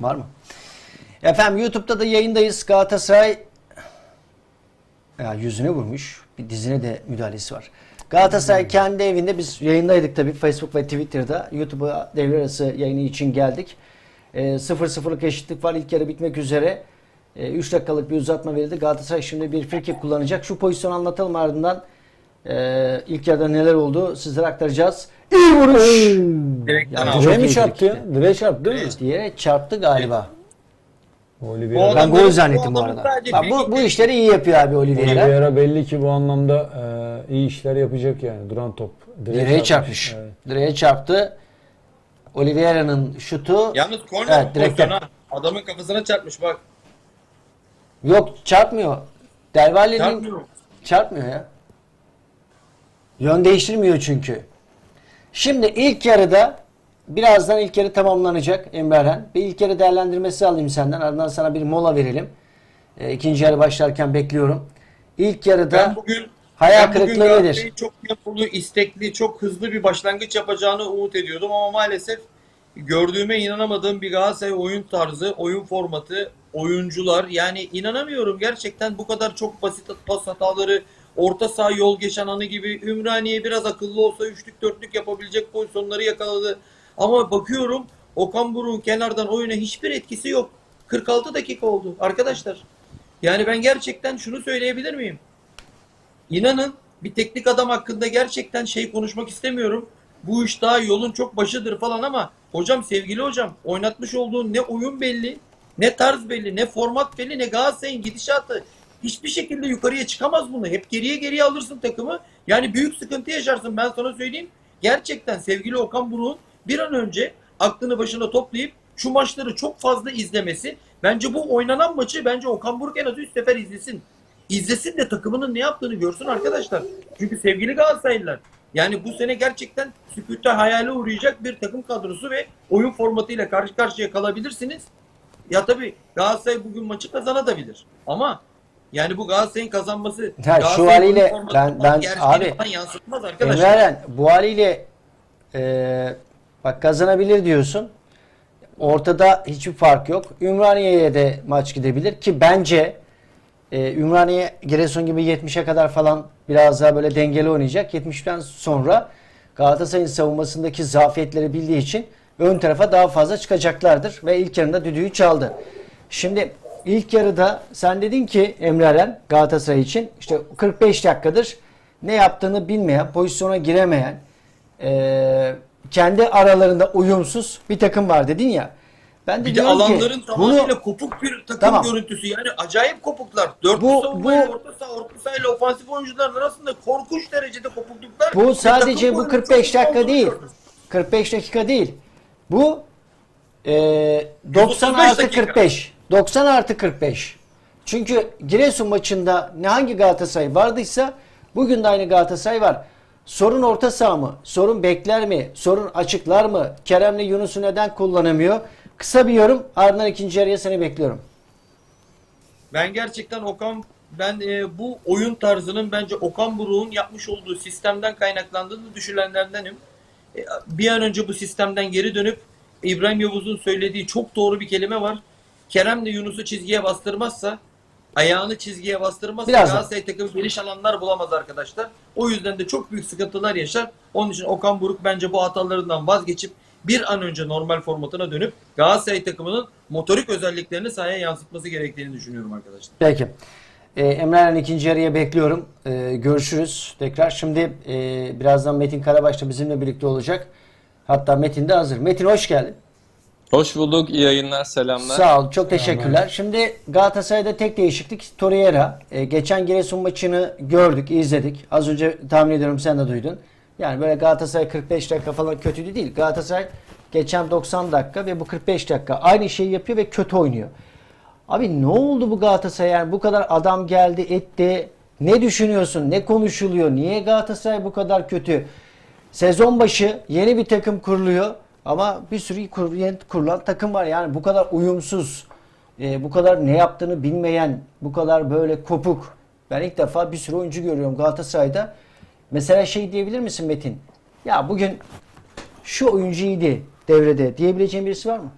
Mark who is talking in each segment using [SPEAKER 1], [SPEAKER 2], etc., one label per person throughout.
[SPEAKER 1] Var mı? Efendim YouTube'da da yayındayız. Galatasaray ya yüzüne vurmuş. Bir dizine de müdahalesi var. Galatasaray kendi evinde biz yayındaydık tabii Facebook ve Twitter'da. YouTube'a devre arası yayını için geldik. E, 0-0'lık eşitlik var. İlk yarı bitmek üzere. 3 dakikalık bir uzatma verildi. Galatasaray şimdi bir frikik kullanacak. Şu pozisyonu anlatalım ardından e, ilk yarıda neler oldu sizlere aktaracağız. İyi vuruş.
[SPEAKER 2] Direkten aldı.
[SPEAKER 3] Direğe mi çarptı ya? Direğe çarptı değil mi?
[SPEAKER 1] Diye çarptı galiba.
[SPEAKER 3] Oliveira.
[SPEAKER 2] Bu
[SPEAKER 1] Ben
[SPEAKER 2] adam-
[SPEAKER 1] gol zannettim bu
[SPEAKER 2] adamın
[SPEAKER 1] arada.
[SPEAKER 2] sadece
[SPEAKER 1] Bak,
[SPEAKER 2] bir-
[SPEAKER 1] bu, bu işleri iyi yapıyor abi Oliveira.
[SPEAKER 3] Oliveira belli ki bu anlamda e, iyi işler yapacak yani. Duran top.
[SPEAKER 1] Direğe çarpmış.
[SPEAKER 3] Evet.
[SPEAKER 1] Direğe çarptı. Oliveira'nın şutu
[SPEAKER 2] Yalnız korner
[SPEAKER 1] Evet, direkten.
[SPEAKER 2] pozisyonu ha. Adamın kafasına çarpmış bak.
[SPEAKER 1] yok çarpmıyor. Delvalle'nin
[SPEAKER 2] Çarpmıyor.
[SPEAKER 1] çarpmıyor ya. Yön değiştirmiyor çünkü. Şimdi ilk yarıda birazdan ilk yarı tamamlanacak Emre. Bir ilk yarı değerlendirmesi alayım senden. Ardından sana bir mola verelim. E, ikinci yarı başlarken bekliyorum. İlk yarıda
[SPEAKER 2] Ben bugün
[SPEAKER 1] hayal
[SPEAKER 2] ben bugün
[SPEAKER 1] kırıklığı nedir?
[SPEAKER 2] Galatasaray'ın Çok yapılı, istekli, çok hızlı bir başlangıç yapacağını umut ediyordum ama maalesef gördüğüme inanamadığım bir Galatasaray oyun tarzı, oyun formatı, oyuncular yani inanamıyorum gerçekten bu kadar çok basit pas hataları, orta saha yol geçen anı gibi Ümraniye biraz akıllı olsa üçlük dörtlük yapabilecek pozisyonları yakaladı. Ama bakıyorum Okan Buruk'un kenardan oyuna hiçbir etkisi yok. 46 dakika oldu arkadaşlar. Yani ben gerçekten şunu söyleyebilir miyim? İnanın bir teknik adam hakkında gerçekten şey konuşmak istemiyorum. Bu iş daha yolun çok başıdır falan ama hocam sevgili hocam oynatmış olduğun ne oyun belli, ne tarz belli, ne format belli, ne Galatasaray'ın gidişatı. Hiçbir şekilde yukarıya çıkamaz bunu. Hep geriye geriye alırsın takımı. Yani büyük sıkıntı yaşarsın ben sana söyleyeyim. Gerçekten sevgili Okan Buruk'un bir an önce aklını başına toplayıp şu maçları çok fazla izlemesi. Bence bu oynanan maçı bence Okan Buruk en az 3 sefer izlesin. İzlesin de takımının ne yaptığını görsün arkadaşlar. Çünkü sevgili Galatasaraylılar yani bu sene gerçekten sükûtte hayale uğrayacak bir takım kadrosu ve oyun formatıyla karşı karşıya kalabilirsiniz. Ya tabii Galatasaray bugün maçı kazanabilir. Ama yani bu Galatasaray'ın kazanması
[SPEAKER 1] şu
[SPEAKER 2] Galatasaray'ın
[SPEAKER 1] haliyle
[SPEAKER 2] oyun formatına
[SPEAKER 1] ben- ben- abi,
[SPEAKER 2] yansıtmaz arkadaşlar.
[SPEAKER 1] Bu haliyle e, bak kazanabilir diyorsun. Ortada hiçbir fark yok. Ümraniye'ye de maç gidebilir ki bence e, Ümraniye Giresun gibi 70'e kadar falan biraz daha böyle dengeli oynayacak. 70'ten sonra Galatasaray'ın savunmasındaki zafiyetleri bildiği için ön tarafa daha fazla çıkacaklardır ve ilk yarında düdüğü çaldı. Şimdi ilk yarıda sen dedin ki Emre Eren Galatasaray için işte 45 dakikadır ne yaptığını bilmeyen, pozisyona giremeyen, e, kendi aralarında uyumsuz bir takım var dedin ya. Ben de
[SPEAKER 2] Bir de
[SPEAKER 1] diyorum ki
[SPEAKER 2] alanların
[SPEAKER 1] bunu
[SPEAKER 2] tamamıyla kopuk bir takım
[SPEAKER 1] Tamam.
[SPEAKER 2] görüntüsü. Yani acayip kopuklar. Dört
[SPEAKER 1] Bu-
[SPEAKER 2] savunmaya,
[SPEAKER 1] bu-
[SPEAKER 2] orta saha, orta saha ile ofansif oyuncuların arasında korkunç derecede kopukluklar.
[SPEAKER 1] Bu sadece bu
[SPEAKER 2] oyunu
[SPEAKER 1] 45
[SPEAKER 2] çok iyi
[SPEAKER 1] dakika değil.
[SPEAKER 2] gördüm.
[SPEAKER 1] 45 dakika değil. Bu e, 90
[SPEAKER 2] 135
[SPEAKER 1] artı
[SPEAKER 2] dakika.
[SPEAKER 1] 45. 90 artı 45. Çünkü Giresun maçında ne hangi Galatasaray vardıysa bugün de aynı Galatasaray var. Sorun orta saha mı? Sorun bekler mi? Sorun açıklar mı? Kerem'le Yunus'u neden kullanamıyor? Kısa bir yorum. Ardından ikinci yarıya seni bekliyorum.
[SPEAKER 2] Ben gerçekten Okan ben e, bu oyun tarzının bence Okan Buruk'un yapmış olduğu sistemden kaynaklandığını düşünenlerdenim. E, bir an önce bu sistemden geri dönüp İbrahim Yavuz'un söylediği çok doğru bir kelime var. Kerem de Yunus'u çizgiye bastırmazsa ayağını çizgiye bastırmazsa
[SPEAKER 1] Birazdan.
[SPEAKER 2] Galatasaray takımı geniş alanlar bulamaz arkadaşlar. O yüzden de çok büyük sıkıntılar yaşar. Onun için Okan Buruk bence bu hatalarından vazgeçip bir an önce normal formatına dönüp Galatasaray takımının motorik özelliklerini sahaya yansıtması gerektiğini düşünüyorum arkadaşlar.
[SPEAKER 1] Peki. Ee, Emre Eren ikinci yarıya bekliyorum. Ee, görüşürüz tekrar. Şimdi e, birazdan Metin Karabaş da bizimle birlikte olacak. Hatta Metin de hazır. Metin hoş geldin.
[SPEAKER 4] Hoş bulduk. İyi yayınlar, selamlar.
[SPEAKER 1] Sağ ol. Çok teşekkürler. Şimdi Galatasaray'da tek değişiklik Torreira. Ee, geçen Giresun maçını gördük, izledik. Az önce tahmin ediyorum sen de duydun. Yani böyle Galatasaray 45 dakika falan kötüydü değil. Galatasaray geçen 90 dakika ve bu 45 dakika aynı şeyi yapıyor ve kötü oynuyor. Abi ne oldu bu Galatasaray? Yani bu kadar adam geldi, etti. Ne düşünüyorsun? Ne konuşuluyor? Niye Galatasaray bu kadar kötü? Sezon başı yeni bir takım kuruluyor ama bir sürü kur- yeni kurulan takım var. Yani bu kadar uyumsuz, e, bu kadar ne yaptığını bilmeyen, bu kadar böyle kopuk. Ben ilk defa bir sürü oyuncu görüyorum Galatasaray'da. Mesela şey diyebilir misin Metin? Ya bugün şu oyuncu iyiydi devrede diyebileceğin birisi var mı?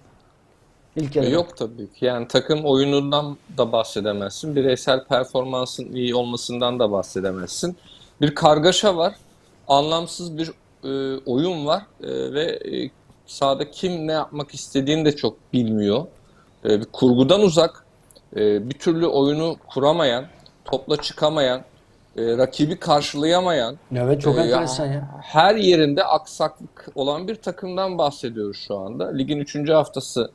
[SPEAKER 1] İlk yarıda.
[SPEAKER 4] Yok tabii ki. Yani takım oyunundan da bahsedemezsin. Bireysel performansın iyi olmasından da bahsedemezsin. Bir kargaşa var. Anlamsız bir e, oyun var E, ve e, sahada kim ne yapmak istediğini de çok bilmiyor. E, bir kurgudan uzak, e, bir türlü oyunu kuramayan, topla çıkamayan, e, rakibi karşılayamayan,
[SPEAKER 1] Evet çok
[SPEAKER 4] Ee,
[SPEAKER 1] enteresan ya.
[SPEAKER 4] her yerinde aksaklık olan bir takımdan bahsediyoruz şu anda. Ligin 3. haftası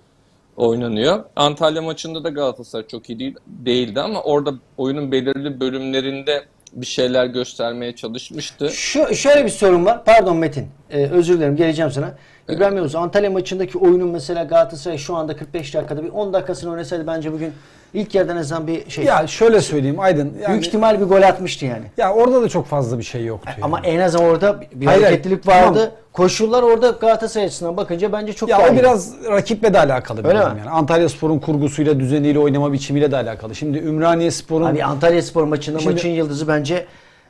[SPEAKER 4] oynanıyor. Antalya maçında da Galatasaray çok iyi değil, değildi ama orada oyunun belirli bölümlerinde bir şeyler göstermeye çalışmıştı.
[SPEAKER 1] Şu, şöyle bir sorun var. Pardon Metin. Ee, özür dilerim geleceğim sana. İbrahim Yavuz Antalya maçındaki oyunun mesela Galatasaray şu anda 45 dakikada bir 10 dakikasını oynasaydı bence bugün ilk yarıdan en azından bir şey.
[SPEAKER 3] Ya şöyle söyleyeyim Aydın. Yani,
[SPEAKER 1] büyük ihtimal bir gol atmıştı yani.
[SPEAKER 3] ya orada da çok fazla bir şey yoktu. yani.
[SPEAKER 1] Ama en azından orada bir
[SPEAKER 3] Hayır,
[SPEAKER 1] hareketlilik vardı.
[SPEAKER 3] Tamam.
[SPEAKER 1] Koşullar orada Galatasaray açısından bakınca bence çok
[SPEAKER 3] Ya
[SPEAKER 1] daha
[SPEAKER 3] o
[SPEAKER 1] iyi.
[SPEAKER 3] biraz rakiple de alakalı
[SPEAKER 1] Öyle mi?
[SPEAKER 3] yani. Antalya Spor'un kurgusuyla, düzeniyle, oynama biçimiyle de alakalı. Şimdi Ümraniye Spor'un
[SPEAKER 1] Hani Antalya Spor maçında
[SPEAKER 3] Şimdi-
[SPEAKER 1] maçın yıldızı bence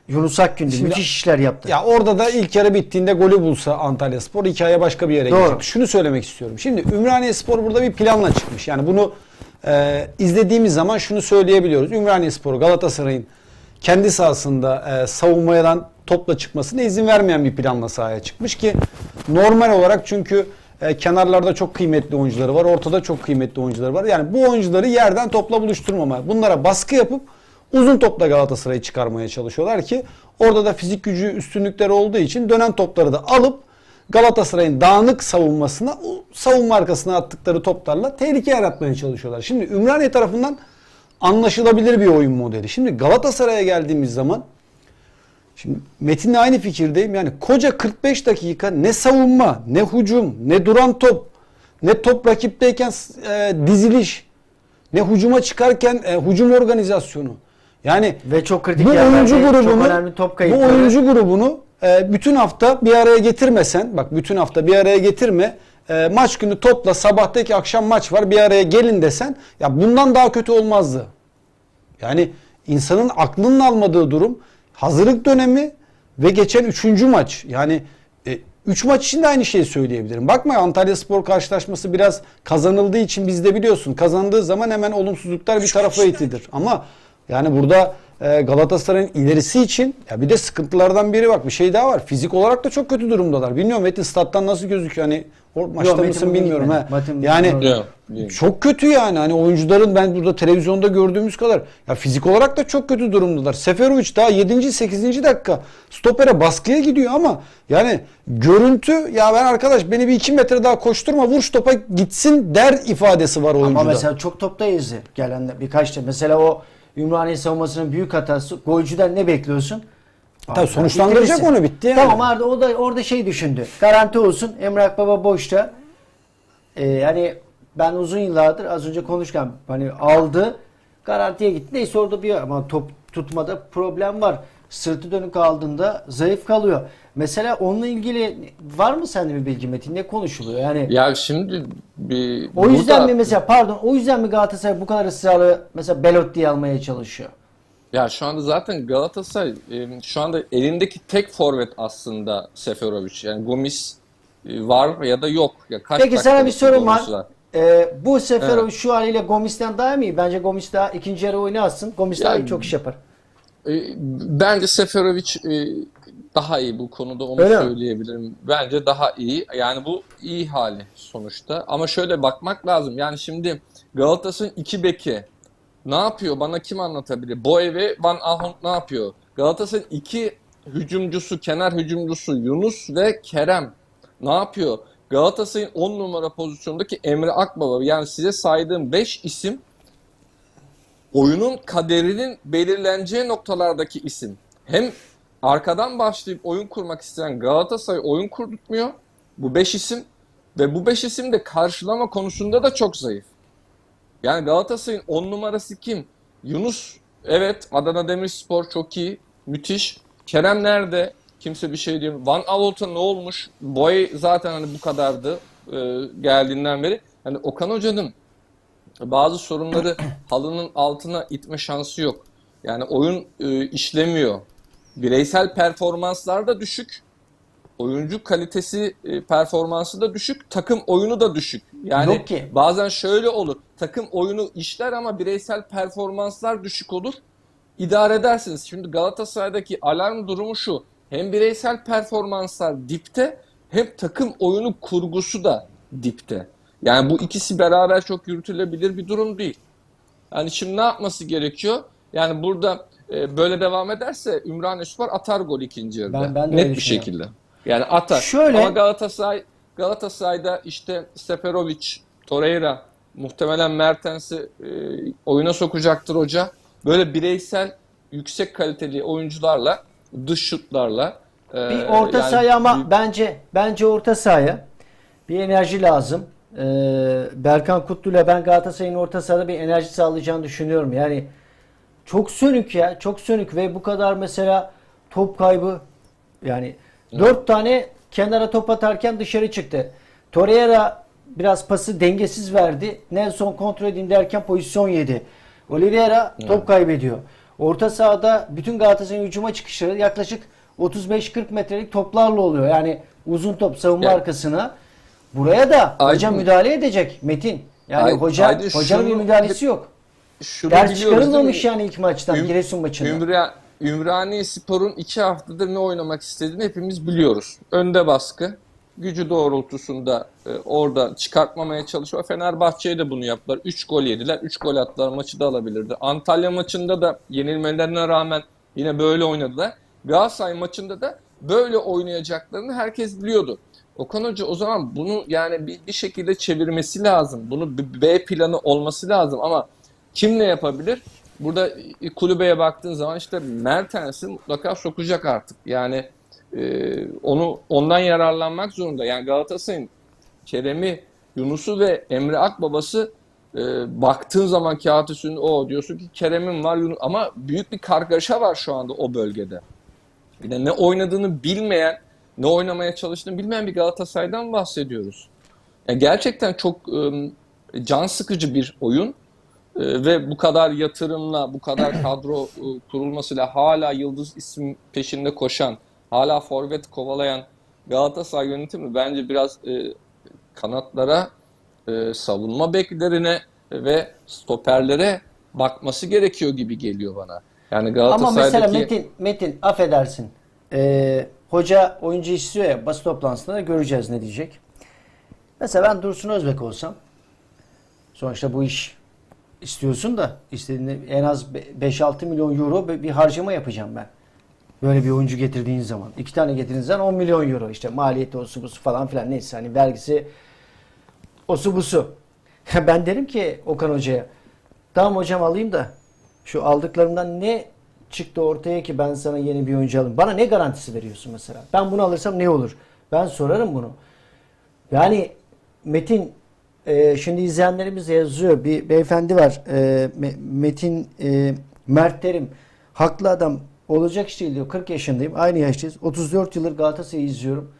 [SPEAKER 1] Yunus Akgün'dü.
[SPEAKER 3] Şimdi-
[SPEAKER 1] Müthiş işler yaptı.
[SPEAKER 3] Ya orada da ilk yarı bittiğinde golü bulsa Antalya Spor hikaye başka bir yere
[SPEAKER 1] Doğru.
[SPEAKER 3] gidecek. Şunu söylemek istiyorum. Şimdi Ümraniye Spor burada bir planla çıkmış. Yani bunu e, izlediğimiz zaman şunu söyleyebiliyoruz. Ümraniye Spor Galatasaray'ın kendi sahasında e, savunmadan topla çıkmasına izin vermeyen bir planla sahaya çıkmış ki normal olarak çünkü e, kenarlarda çok kıymetli oyuncuları var. Ortada çok kıymetli oyuncuları var. Yani bu oyuncuları yerden topla buluşturmama. Bunlara baskı yapıp uzun topla Galatasaray'ı çıkarmaya çalışıyorlar ki orada da fizik gücü üstünlükleri olduğu için dönen topları da alıp Galatasaray'ın dağınık savunmasına savunma arkasına attıkları toplarla tehlike yaratmaya çalışıyorlar. Şimdi Ümraniye tarafından anlaşılabilir bir oyun modeli. Şimdi Galatasaray'a geldiğimiz zaman Şimdi Metin'le aynı fikirdeyim. Yani koca 45 dakika ne savunma, ne hücum, ne duran top, ne top rakipteyken e, diziliş, ne hücuma çıkarken e, hücum organizasyonu. Yani
[SPEAKER 1] Ve çok kritik
[SPEAKER 3] bu oyuncu grubunu bu oyuncu grubunu e, bütün hafta bir araya getirmesen bak bütün hafta bir araya getirme e, maç günü topla sabahtaki akşam maç var bir araya gelin desen ya bundan daha kötü olmazdı. Yani insanın aklının almadığı durum hazırlık dönemi ve geçen üçüncü maç. Yani 3 maç için de aynı şeyi söyleyebilirim. Bakma Antalya Spor karşılaşması biraz kazanıldığı için bizde biliyorsun. Kazandığı zaman hemen olumsuzluklar bir tarafa itilir. Ama yani burada e, Galatasaray'ın ilerisi için ya bir de sıkıntılardan biri bak bir şey daha var. Fizik olarak da çok kötü durumdalar. Bilmiyorum Metin stat'tan nasıl gözüküyor hani o maçta mısın bilmiyorum ha. Yani çok kötü yani hani oyuncuların ben burada televizyonda gördüğümüz kadar ya fizik olarak da çok kötü durumdalar. Seferovic daha 7. 8. dakika stopere baskıya gidiyor ama yani görüntü ya ben arkadaş beni bir 2 metre daha koşturma vur stopa gitsin der ifadesi var oyuncuda.
[SPEAKER 1] Ama mesela çok topta izdi gelen de birkaç da. Mesela o Ümraniye savunmasının büyük hatası. Golcüden ne bekliyorsun?
[SPEAKER 3] Tabii sonuçlandıracak
[SPEAKER 1] bitirirsin.
[SPEAKER 3] onu, bitti yani.
[SPEAKER 1] Tamam orada, o da orada şey düşündü. Garanti olsun. Emrah Baba boşta. Ee, yani ben uzun yıllardır az önce konuşurken hani aldı. Garantiye gitti. Neyse orada bir ama top tutmada problem var. Sırtı dönük aldığında zayıf kalıyor. Mesela onunla ilgili var mı sende bir bilgi Metin? Ne konuşuluyor? Yani
[SPEAKER 4] Ya şimdi bir
[SPEAKER 1] o yüzden mi mesela pardon o yüzden mi Galatasaray bu kadar ısrarlı mesela Belotti'yi almaya çalışıyor?
[SPEAKER 4] Ya şu anda zaten Galatasaray e, şu anda elindeki tek forvet aslında Seferovic. Yani Gomis e, var ya da yok. Ya kaç
[SPEAKER 1] Peki sana bir sorum var.
[SPEAKER 4] oyuncular?
[SPEAKER 1] Ee, bu Seferovic
[SPEAKER 4] Evet.
[SPEAKER 1] şu haliyle Gomis'ten daha mı iyi? Bence Gomis daha ikinci yarı oyunu atsın. Gomis daha iyi, çok iş yapar.
[SPEAKER 4] E, Bence Seferovic e, daha iyi bu konuda onu
[SPEAKER 1] Öyle mi?
[SPEAKER 4] söyleyebilirim. Bence daha iyi. Yani bu iyi hali sonuçta. Ama şöyle bakmak lazım. Yani şimdi Galatasaray'ın iki beki ne yapıyor? Bana kim anlatabilir? Boye ve Van Aanholt ne yapıyor? Galatasaray'ın iki hücumcusu, kenar hücumcusu Yunus ve Kerem ne yapıyor? Galatasaray'ın 10 numara pozisyondaki Emre Akbaba yani size saydığım 5 isim oyunun kaderinin belirleneceği noktalardaki isim. Hem arkadan başlayıp oyun kurmak isteyen Galatasaray oyun kurdurtmuyor. Bu 5 isim ve bu 5 isim de karşılama konusunda da çok zayıf. Yani Galatasaray'ın 10 numarası kim? Yunus evet Adana Demirspor çok iyi, müthiş. Kerem nerede? Kimse bir şey diyor. Van Aanholt'a ne olmuş? Boy zaten hani bu kadardı e, geldiğinden beri. Hani Okan Hoca'nın bazı sorunları halının altına itme şansı yok. Yani oyun e, işlemiyor. Bireysel performanslar da düşük. Oyuncu kalitesi, e, performansı da düşük. Takım oyunu da düşük. Yani
[SPEAKER 1] Yok ki.
[SPEAKER 4] bazen şöyle olur. Takım oyunu işler ama bireysel performanslar düşük olur. İdare edersiniz. Şimdi Galatasaray'daki alarm durumu şu. Hem bireysel performanslar dipte hem takım oyunu kurgusu da dipte. Yani bu ikisi beraber çok yürütülebilir bir durum değil. Yani şimdi ne yapması gerekiyor? Yani burada e, böyle devam ederse Ümraniyespor atar gol ikinci yarıda.
[SPEAKER 1] Ben- ben
[SPEAKER 4] Net bir şekilde. Yani atar.
[SPEAKER 1] Şöyle-
[SPEAKER 4] Ama Galatasaray Galatasaray'da işte Seferovic, Torreira, muhtemelen Mertens'i e, oyuna sokacaktır hoca. Böyle bireysel yüksek kaliteli oyuncularla, dış şutlarla e,
[SPEAKER 1] Bir orta
[SPEAKER 4] yani
[SPEAKER 1] sahaya ama
[SPEAKER 4] bir-
[SPEAKER 1] bence bence orta sahaya bir enerji lazım. Ee, Berkan Kutlu ile ben Galatasaray'ın orta sahada bir enerji sağlayacağını düşünüyorum. Yani çok sönük ya. Çok sönük ve bu kadar mesela top kaybı yani dört tane kenara top atarken dışarı çıktı. Torreira biraz pası dengesiz verdi. Nelson kontrol edeyim derken pozisyon yedi. Oliveira top kaybediyor. Orta sahada bütün Galatasaray'ın hücuma çıkışları yaklaşık 35-40 metrelik toplarla oluyor. Yani uzun top savunma
[SPEAKER 4] Ya-
[SPEAKER 1] arkasına. Buraya da hoca
[SPEAKER 4] Aydın-
[SPEAKER 1] müdahale edecek Metin. Yani
[SPEAKER 4] Ay-
[SPEAKER 1] hoca
[SPEAKER 4] Aydın
[SPEAKER 1] hocanın bir
[SPEAKER 4] şunu-
[SPEAKER 1] müdahalesi yok.
[SPEAKER 4] şunu
[SPEAKER 1] Ders çıkarılmamış yani ilk maçtan
[SPEAKER 4] Üm-
[SPEAKER 1] Giresun maçında.
[SPEAKER 4] Ümra, Ümraniye Spor'un iki haftadır ne oynamak istediğini hepimiz biliyoruz. Önde baskı, gücü doğrultusunda e, orada çıkartmamaya çalışıyor. Fenerbahçe'ye de bunu yaptılar. 3 gol yediler, 3 gol attılar. Maçı da alabilirdi. Antalya maçında da yenilmelerine rağmen yine böyle oynadılar. Galatasaray maçında da böyle oynayacaklarını herkes biliyordu. Okan Hoca o zaman bunu yani bir, bir şekilde çevirmesi lazım. Bunu B planı olması lazım ama kim ne yapabilir? Burada kulübeye baktığın zaman işte Mertens'i mutlaka sokacak artık. Yani e, onu ondan yararlanmak zorunda. Yani Galatasaray'ın Kerem'i, Yunus'u ve Emre Akbabası e, baktığın zaman kağıt üstünde o diyorsun ki Kerem'in var Yunus ama büyük bir kargaşa var şu anda o bölgede. Bir ne oynadığını bilmeyen, ne oynamaya çalıştığını bilmeyen bir Galatasaray'dan bahsediyoruz. Yani gerçekten çok e, can sıkıcı bir oyun. Ee, ve bu kadar yatırımla, bu kadar kadro e, kurulmasıyla hala yıldız isim peşinde koşan, hala forvet kovalayan Galatasaray yönetimi bence biraz e, kanatlara, e, savunma beklerine ve stoperlere bakması gerekiyor gibi geliyor bana. Yani
[SPEAKER 1] Ama mesela
[SPEAKER 4] Galatasaray'daki
[SPEAKER 1] Metin, Metin affedersin. Ee, hoca oyuncu istiyor ya basın toplantısında da göreceğiz ne diyecek. Mesela ben Dursun Özbek olsam sonuçta bu iş istiyorsun da istediğinde en az be- 5-6 milyon euro bir harcama yapacağım ben. Böyle bir oyuncu getirdiğin zaman. iki tane getirdiğin zaman 10 milyon euro işte maliyeti osu busu falan filan neyse hani vergisi osu busu. ben derim ki Okan Hoca'ya tamam hocam alayım da şu aldıklarımdan ne çıktı ortaya ki ben sana yeni bir oyuncu alayım. Bana ne garantisi veriyorsun mesela? Ben bunu alırsam ne olur? Ben sorarım bunu. Yani Metin e, şimdi izleyenlerimiz yazıyor. Bir beyefendi var. E, Me- Metin e, Mert Terim. Haklı adam. Olacak iş değil diyor. 40 yaşındayım. Aynı yaştayız. 34 yıldır Galatasaray'ı izliyorum.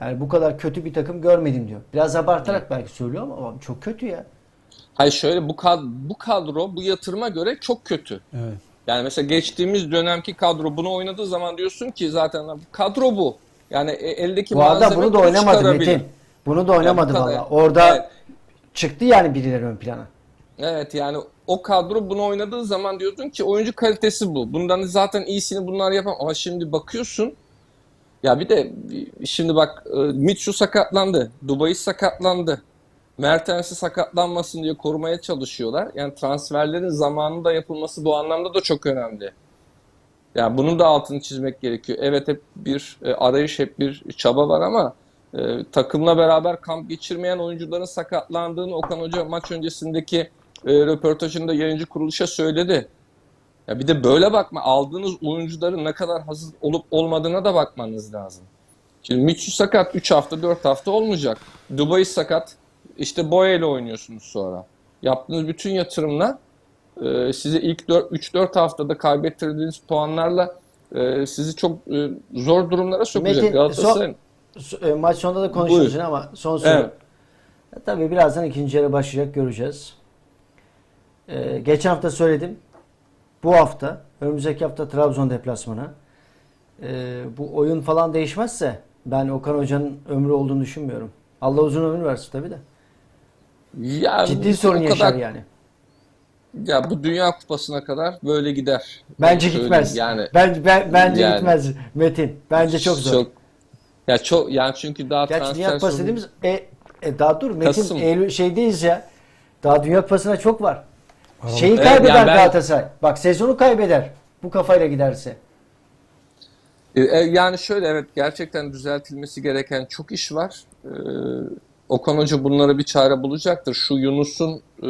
[SPEAKER 1] Yani bu kadar kötü bir takım görmedim diyor. Biraz abartarak belki söylüyor ama ama çok kötü ya.
[SPEAKER 4] hayır şöyle bu kadro, bu kadro bu yatırıma göre çok kötü.
[SPEAKER 3] Evet.
[SPEAKER 4] Yani mesela geçtiğimiz dönemki kadro bunu oynadığı zaman diyorsun ki zaten kadro bu. Yani e- eldeki
[SPEAKER 1] Bu
[SPEAKER 4] malzeme
[SPEAKER 1] bunu da oynamadı. Metin. Bunu da oynamadı
[SPEAKER 4] Yani
[SPEAKER 1] valla. Orada
[SPEAKER 4] Evet.
[SPEAKER 1] çıktı yani birileri ön plana.
[SPEAKER 4] Evet yani o kadro bunu oynadığı zaman diyorsun ki oyuncu kalitesi bu. Bundan zaten iyisini bunlar yapamam. Ama şimdi bakıyorsun ya bir de şimdi bak e, Mitchu sakatlandı. Dubai sakatlandı. Mertens'i sakatlanmasın diye korumaya çalışıyorlar. Yani transferlerin zamanında yapılması bu anlamda da çok önemli. Yani bunun da altını çizmek gerekiyor. Evet hep bir e, arayış, hep bir çaba var ama e, takımla beraber kamp geçirmeyen oyuncuların sakatlandığını Okan Hoca maç öncesindeki e, röportajında yayıncı kuruluşa söyledi. Ya bir de böyle bakma. Aldığınız oyuncuların ne kadar hazır olup olmadığına da bakmanız lazım. Şimdi Mitchu sakat 3 hafta 4 hafta olmayacak. Dubai sakat. İşte Boya ile oynuyorsunuz sonra. Yaptığınız bütün yatırımla e, sizi ilk 3-4 haftada kaybettirdiğiniz puanlarla e, sizi çok e, zor durumlara sokacak.
[SPEAKER 1] Metin,
[SPEAKER 4] Galatasaray'ın
[SPEAKER 1] So- e, Maç sonunda da yine ama son soru.
[SPEAKER 4] Evet.
[SPEAKER 1] E, Tabii birazdan ikinci yarı başlayacak göreceğiz. E, geçen hafta söyledim. Bu hafta, önümüzdeki hafta Trabzon deplasmanı. E, bu oyun falan değişmezse ben Okan Hoca'nın ömrü olduğunu düşünmüyorum. Allah uzun ömür versin tabii de.
[SPEAKER 4] Ya
[SPEAKER 1] Ciddi sorun
[SPEAKER 4] o
[SPEAKER 1] yaşar
[SPEAKER 4] kadar,
[SPEAKER 1] yani.
[SPEAKER 4] Ya bu Dünya Kupası'na kadar böyle gider.
[SPEAKER 1] Bence gitmez.
[SPEAKER 4] Yani
[SPEAKER 1] ben, ben bence
[SPEAKER 4] Yani.
[SPEAKER 1] gitmez Metin. Bence çok zor.
[SPEAKER 4] Çok, ya çok yani çünkü daha
[SPEAKER 1] Gerçi
[SPEAKER 4] transfer
[SPEAKER 1] Dünya Kupası
[SPEAKER 4] sorunu-
[SPEAKER 1] dediğimiz e, e, daha dur Metin
[SPEAKER 4] Kasım.
[SPEAKER 1] Eylül şeydeyiz ya. Daha Dünya Kupası'na çok var. Şeyi
[SPEAKER 4] Evet,
[SPEAKER 1] kaybeder
[SPEAKER 4] yani ben-
[SPEAKER 1] Galatasaray. Bak sezonu kaybeder. Bu kafayla giderse.
[SPEAKER 4] E, e, Yani şöyle evet gerçekten düzeltilmesi gereken çok iş var. Ee, Okan Hoca bunlara bir çare bulacaktır. Şu Yunus'un e,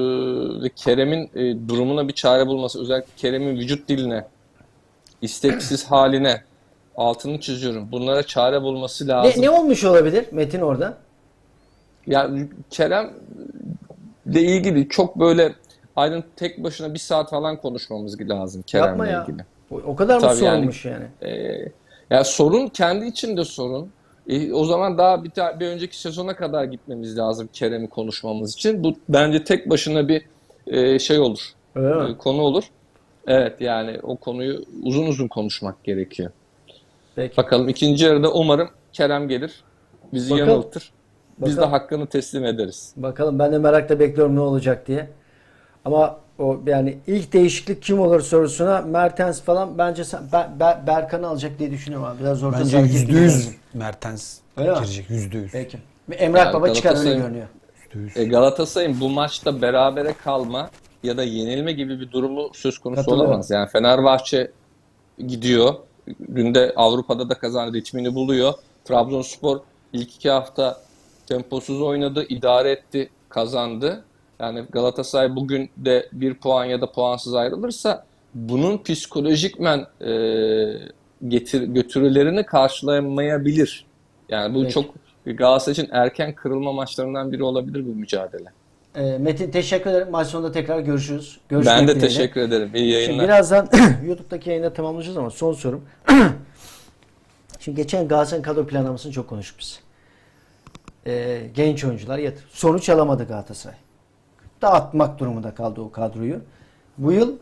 [SPEAKER 4] ve Kerem'in e, durumuna bir çare bulması, özellikle Kerem'in vücut diline, isteksiz haline altını çiziyorum. Bunlara çare bulması
[SPEAKER 1] Ne,
[SPEAKER 4] lazım.
[SPEAKER 1] ne olmuş olabilir Metin orada?
[SPEAKER 4] Yani Kerem ile ilgili çok böyle ayrıntı tek başına bir saat falan konuşmamız lazım Kerem'le
[SPEAKER 1] ya.
[SPEAKER 4] ilgili.
[SPEAKER 1] O, o kadar mı
[SPEAKER 4] Tabii yani.
[SPEAKER 1] sorulmuş yani?
[SPEAKER 4] Ee, ya sorun kendi içinde sorun. E, o zaman daha bir, ta- bir önceki sezona kadar gitmemiz lazım Kerem'i konuşmamız için. Bu bence tek başına bir e, şey olur.
[SPEAKER 1] Öyle
[SPEAKER 4] e, konu olur. Evet yani o konuyu uzun uzun konuşmak gerekiyor.
[SPEAKER 1] Peki.
[SPEAKER 4] Bakalım ikinci yarıda umarım Kerem gelir. Bizi
[SPEAKER 1] Bakalım.
[SPEAKER 4] yanıltır. Biz de
[SPEAKER 1] Bakalım.
[SPEAKER 4] hakkını teslim ederiz.
[SPEAKER 1] Bakalım ben de merakla bekliyorum ne olacak diye. Ama o yani ilk değişiklik kim olur sorusuna Mertens falan bence sen, Ber- Ber- Berkan'ı alacak diye düşünüyorum abi. Biraz orta
[SPEAKER 3] Bence yüzde yüz. Mertens
[SPEAKER 1] Öyle mi?
[SPEAKER 3] girecek. Yüzde yüz.
[SPEAKER 1] Peki. Emrah
[SPEAKER 4] Yani
[SPEAKER 1] Baba çıkar öyle
[SPEAKER 4] Galatasaray'ın-
[SPEAKER 1] görünüyor.
[SPEAKER 3] Yüzde yüz.
[SPEAKER 4] E, Galatasaray'ın bu maçta berabere kalma ya da yenilme gibi bir durumu söz konusu
[SPEAKER 1] Katılıyorum.
[SPEAKER 4] olamaz. Yani Fenerbahçe gidiyor. Dün de Avrupa'da da kazandı, ritmini buluyor. Trabzonspor ilk iki hafta temposuz oynadı, idare etti, kazandı. Yani Galatasaray bugün de bir puan ya da puansız ayrılırsa bunun psikolojikmen e, getir, götürülerini karşılayamayabilir. Yani bu
[SPEAKER 1] Peki.
[SPEAKER 4] çok Galatasaray için erken kırılma maçlarından biri olabilir bu mücadele.
[SPEAKER 1] Ee, Metin teşekkür ederim. Maç sonunda tekrar görüşürüz. Görüşmek
[SPEAKER 4] Ben de
[SPEAKER 1] dileğiyle.
[SPEAKER 4] teşekkür ederim. İyi
[SPEAKER 1] Şimdi
[SPEAKER 4] yayınlar.
[SPEAKER 1] birazdan YouTube'daki yayını tamamlayacağız ama son sorum. Şimdi geçen Galatasaray'ın kadro planlamasını çok konuştuk biz. Ee, genç oyuncular yatır. Sonuç alamadı Galatasaray. Dağıtmak durumunda kaldı o kadroyu. Bu yıl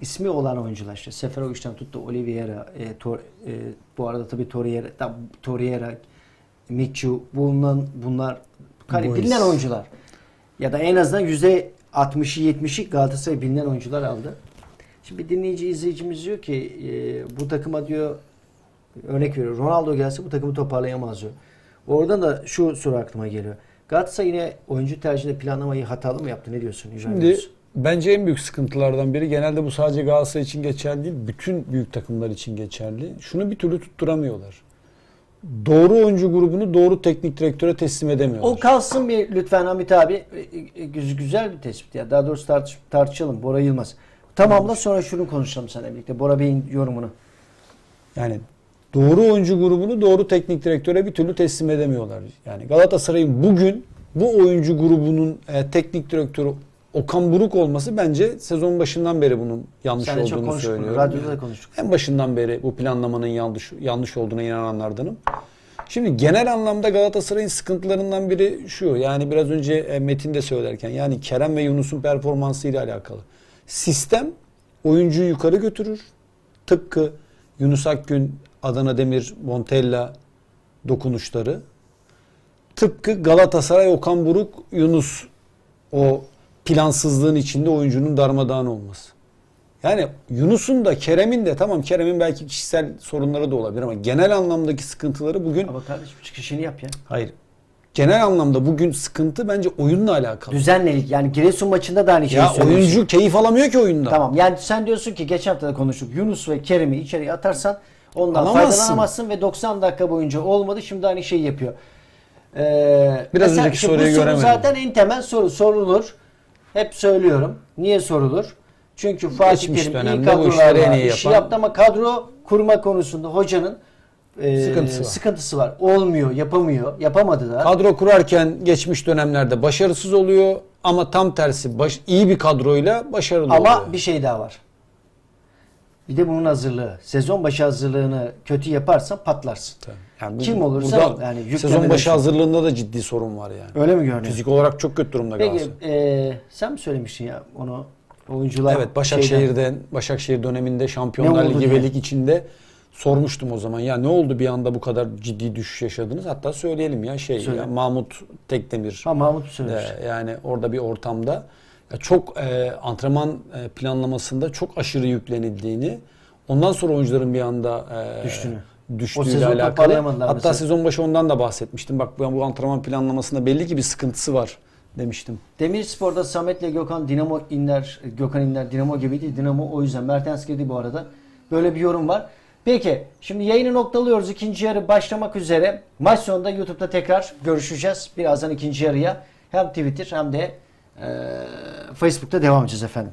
[SPEAKER 1] ismi olan oyuncular işte Seferovic'den tuttu Oliveira, e, Tor, e, bu arada tabii Torreira, Torreira, Michu bulunan bunlar hani bilinen oyuncular. Ya da en azından yüzde 60'ı 70'i Galatasaray bilinen oyuncular aldı. Şimdi bir dinleyici izleyicimiz diyor ki e, bu takıma diyor örnek veriyor Ronaldo gelse bu takımı toparlayamaz diyor. Oradan da şu soru aklıma geliyor. Galatasaray yine oyuncu tercihinde planlamayı hatalı mı yaptı? Ne diyorsun
[SPEAKER 3] Şimdi
[SPEAKER 1] Yunus?
[SPEAKER 3] bence en büyük sıkıntılardan biri genelde bu sadece Galatasaray için geçerli değil, bütün büyük takımlar için geçerli. Şunu bir türlü tutturamıyorlar. Doğru oyuncu grubunu doğru teknik direktöre teslim edemiyorlar.
[SPEAKER 1] O kalsın bir lütfen Hamit abi. E, e, güz- Güzel bir tespit ya. Daha doğrusu tartış- tartışalım. Bora Yılmaz. Tamamla sonra şunu konuşalım seninle birlikte. Bora Bey'in yorumunu.
[SPEAKER 3] Yani doğru oyuncu grubunu doğru teknik direktöre bir türlü teslim edemiyorlar. Yani Galatasaray'ın bugün bu oyuncu grubunun e, teknik direktörü Okan Buruk olması bence sezon başından beri bunun yanlış
[SPEAKER 1] çok
[SPEAKER 3] olduğunu
[SPEAKER 1] bunu.
[SPEAKER 3] söylüyorum.
[SPEAKER 1] Radyoda da konuştuk.
[SPEAKER 3] En başından beri bu planlamanın yanlış yanlış olduğuna inananlardanım. Şimdi genel anlamda Galatasaray'ın sıkıntılarından biri şu. Yani biraz önce e, Metin de söylerken yani Kerem ve Yunus'un performansı ile alakalı. Sistem oyuncuyu yukarı götürür. Tıpkı Yunus Akgün, Adana Demir, Montella dokunuşları. Tıpkı Galatasaray, Okan Buruk, Yunus o plansızlığın içinde oyuncunun darmadağın olması. Yani Yunus'un da Kerem'in de tamam Kerem'in belki kişisel sorunları da olabilir ama genel anlamdaki sıkıntıları bugün
[SPEAKER 1] Ama kardeşim çıkışını yap ya.
[SPEAKER 3] hayır. Genel anlamda bugün sıkıntı bence oyunla alakalı.
[SPEAKER 1] Düzenle ilgili. Yani Giresun maçında da aynı şeyi
[SPEAKER 3] Ya
[SPEAKER 1] söylüyorsun.
[SPEAKER 3] oyuncu keyif alamıyor ki oyunda.
[SPEAKER 1] Tamam. Yani sen diyorsun ki geçen hafta da konuştuk. Yunus ve Kerem'i içeriye atarsan ondan
[SPEAKER 3] Alamazsın.
[SPEAKER 1] faydalanamazsın ve 90 dakika boyunca olmadı. Şimdi aynı şeyi yapıyor. Ee,
[SPEAKER 3] Biraz
[SPEAKER 1] mesela
[SPEAKER 3] önceki
[SPEAKER 1] işte
[SPEAKER 3] soruyu
[SPEAKER 1] bu soru
[SPEAKER 3] göremedim.
[SPEAKER 1] zaten en temel soru. Sorulur. Hep söylüyorum. Niye sorulur? Çünkü Fatih
[SPEAKER 3] Geçmiş
[SPEAKER 1] Terim iyi
[SPEAKER 3] dönemde bu işleri en
[SPEAKER 1] kadrolarla
[SPEAKER 3] iyi
[SPEAKER 1] işi
[SPEAKER 3] yapan-
[SPEAKER 1] yaptı ama kadro kurma konusunda hocanın e,
[SPEAKER 3] Sıkıntısı var.
[SPEAKER 1] sıkıntısı var. Olmuyor, yapamıyor. Yapamadı da.
[SPEAKER 3] Kadro kurarken geçmiş dönemlerde başarısız oluyor ama tam tersi baş, iyi bir kadroyla başarılı
[SPEAKER 1] Ama
[SPEAKER 3] oluyor.
[SPEAKER 1] bir şey daha var. Bir de bunun hazırlığı. Sezon başı hazırlığını kötü yaparsan patlarsın.
[SPEAKER 3] Tabii. Yani bu-
[SPEAKER 1] Kim olursa yani
[SPEAKER 3] sezon başı hazırlığında da ciddi sorun var yani.
[SPEAKER 1] Öyle mi görünüyor?
[SPEAKER 3] Fizik olarak çok kötü durumda
[SPEAKER 1] Peki
[SPEAKER 3] Galatasaray.
[SPEAKER 1] e, sen mi söylemiştin ya onu oyuncular
[SPEAKER 3] Evet Başakşehir'den Başakşehir döneminde Şampiyonlar Ligi ve lig içinde sormuştum o zaman. Ya ne oldu bir anda bu kadar ciddi düşüş yaşadınız? Hatta söyleyelim ya şey
[SPEAKER 1] Söyle.
[SPEAKER 3] ya, Mahmut Tekdemir
[SPEAKER 1] Ha Mahmut söylemiş.
[SPEAKER 3] de, yani orada bir ortamda çok e, antrenman e, planlamasında çok aşırı yüklenildiğini ondan sonra oyuncuların bir anda e,
[SPEAKER 1] Düştüğünü.
[SPEAKER 3] Düştüğüyle alakalı. Hatta
[SPEAKER 1] mesela.
[SPEAKER 3] sezon başı ondan da bahsetmiştim. Bak ben bu antrenman planlamasında belli ki bir sıkıntısı var demiştim.
[SPEAKER 1] Demirspor'da Samet'le Gökhan Dinamo İnler, Gökhan İnler Dinamo gibiydi. Dinamo o yüzden Mertens girdi bu arada. Böyle bir yorum var. Peki şimdi yayını noktalıyoruz. İkinci yarı başlamak üzere. Maç sonunda YouTube'da tekrar görüşeceğiz. Birazdan ikinci yarıya hem Twitter hem de Facebook'ta devam edeceğiz efendim.